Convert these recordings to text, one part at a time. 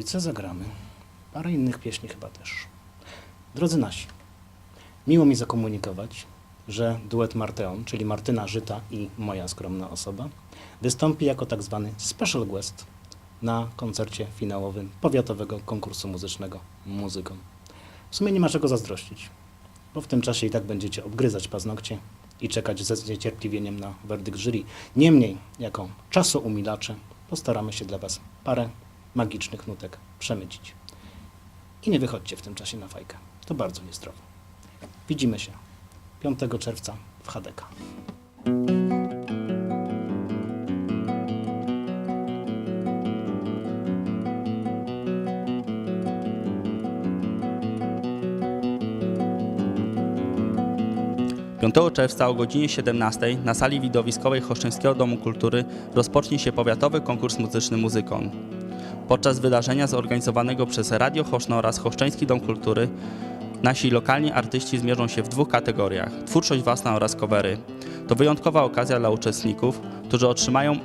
trójce zagramy parę innych pieśni chyba też. Drodzy nasi, miło mi zakomunikować, że duet Marteon, czyli Martyna Żyta i moja skromna osoba, wystąpi jako tak zwany special guest na koncercie finałowym powiatowego konkursu muzycznego Muzyką. W sumie nie ma czego zazdrościć, bo w tym czasie i tak będziecie obgryzać paznokcie i czekać ze zniecierpliwieniem na werdykt jury. Niemniej, jako czasoumilacze, postaramy się dla Was parę magicznych nutek przemycić. I nie wychodźcie w tym czasie na fajkę. To bardzo niezdrowo. Widzimy się 5 czerwca w HDK. 5 czerwca o godzinie 17 na sali widowiskowej Choszczyńskiego Domu Kultury rozpocznie się powiatowy konkurs muzyczny Muzykon. Podczas wydarzenia zorganizowanego przez Radio Choszno oraz Choszczeński Dom Kultury nasi lokalni artyści zmierzą się w dwóch kategoriach – twórczość własna oraz covery. To wyjątkowa okazja dla uczestników, którzy otrzymają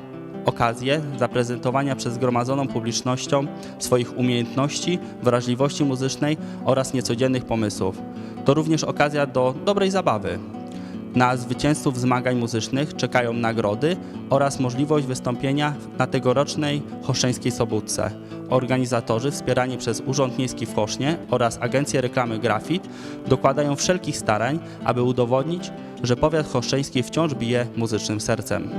okazję zaprezentowania przed zgromadzoną publicznością swoich umiejętności, wrażliwości muzycznej oraz niecodziennych pomysłów. To również okazja do dobrej zabawy. Na zwycięzców zmagań muzycznych czekają nagrody oraz możliwość wystąpienia na tegorocznej Choszczeńskiej Sobótce. Organizatorzy, wspierani przez Urząd Miejski w Chosznie oraz Agencję Reklamy Grafit, dokładają wszelkich starań, aby udowodnić, że powiat choszczeński wciąż bije muzycznym sercem.